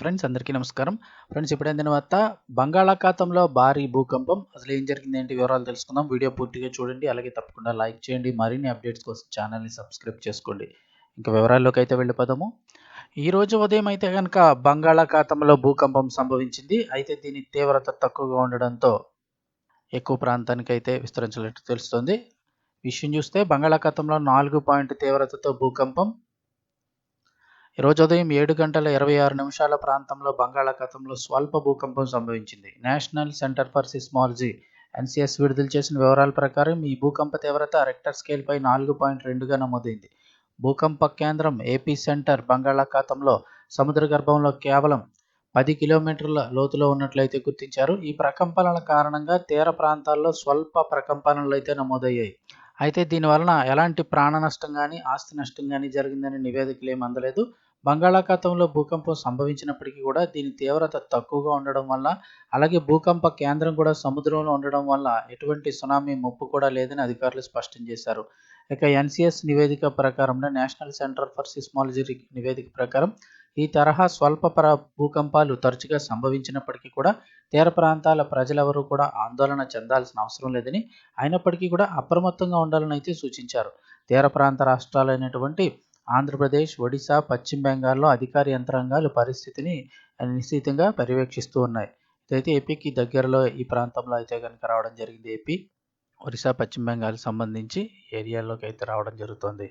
Friends అందరికీ నమస్కారం. Friends ఇప్పుడైన తర్వాత బంగాళాఖాతంలో భారీ భూకంపం. అసలు ఏం జరిగింది ఏంటి వివరాలు తెలుసుకుందాం. వీడియో పూర్తిగా చూడండి. అలాగే తప్పకుండా లైక్ చేయండి. మరిన్ని అప్డేట్స్ కోసం ఛానల్ని సబ్స్క్రైబ్ చేసుకోండి. ఇంకా వివరాల్లోకి అయితే వెళ్ళిపోదాము. ఈ రోజు ఉదయం అయితే కనుక బంగాళాఖాతంలో భూకంపం సంభవించింది. అయితే దీని తీవ్రత తక్కువగా ఉండడంతో ఎక్కువ ప్రాంతానికి అయితే విస్తరించినట్టు తెలుస్తుంది. విషయం చూస్తే బంగాళాఖాతంలో నాలుగు పాయింట్ తీవ్రతతో భూకంపం. ఈరోజు ఉదయం ఏడు గంటల ఇరవై ఆరు నిమిషాల ప్రాంతంలో బంగాళాఖాతంలో స్వల్ప భూకంపం సంభవించింది. National centre for seismology NCS విడుదల చేసిన వివరాల ప్రకారం ఈ భూకంప తీవ్రత రెక్టర్ స్కేల్పై నాలుగు పాయింట్ రెండుగా నమోదైంది. భూకంప కేంద్రం ఏపీ సెంటర్ బంగాళాఖాతంలో సముద్ర గర్భంలో కేవలం పది కిలోమీటర్ల లోతులో ఉన్నట్లయితే గుర్తించారు. ఈ ప్రకంపనల కారణంగా తీర ప్రాంతాల్లో స్వల్ప ప్రకంపనలు అయితే నమోదయ్యాయి. అయితే దీని వలన ఎలాంటి ప్రాణ నష్టం కానీ ఆస్తి నష్టం కానీ జరిగిందని నివేదికలు ఏమి అందలేదు. బంగాళాఖాతంలో భూకంపం సంభవించినప్పటికీ కూడా దీని తీవ్రత తక్కువగా ఉండడం వల్ల అలాగే భూకంప కేంద్రం కూడా సముద్రంలో ఉండడం వల్ల ఎటువంటి సునామీ ముప్పు కూడా లేదని అధికారులు స్పష్టం చేశారు. ఇక ఎన్సిఎస్ నివేదిక ప్రకారం నేషనల్ సెంటర్ ఫర్ సిస్మాలజీ నివేదిక ప్రకారం ఈ తరహా స్వల్ప ప్ర భూకంపాలు తరచుగా సంభవించినప్పటికీ కూడా తీర ప్రాంతాల ప్రజలెవరూ కూడా ఆందోళన చెందాల్సిన అవసరం లేదని అయినప్పటికీ కూడా అప్రమత్తంగా ఉండాలని అయితే సూచించారు. తీర ప్రాంత రాష్ట్రాలైనటువంటి ఆంధ్రప్రదేశ్ ఒడిశా పశ్చిమ బెంగాల్లో అధికార యంత్రాంగాలు పరిస్థితిని నిశ్చితంగా పర్యవేక్షిస్తూ ఉన్నాయి. ఇదైతే ఏపీకి దగ్గరలో ఈ ప్రాంతంలో అయితే కనుక రావడం జరిగింది. ఏపీ ఒరిస్సా పశ్చిమ బెంగాల్ సంబంధించి ఏరియాలోకి అయితే రావడం జరుగుతుంది.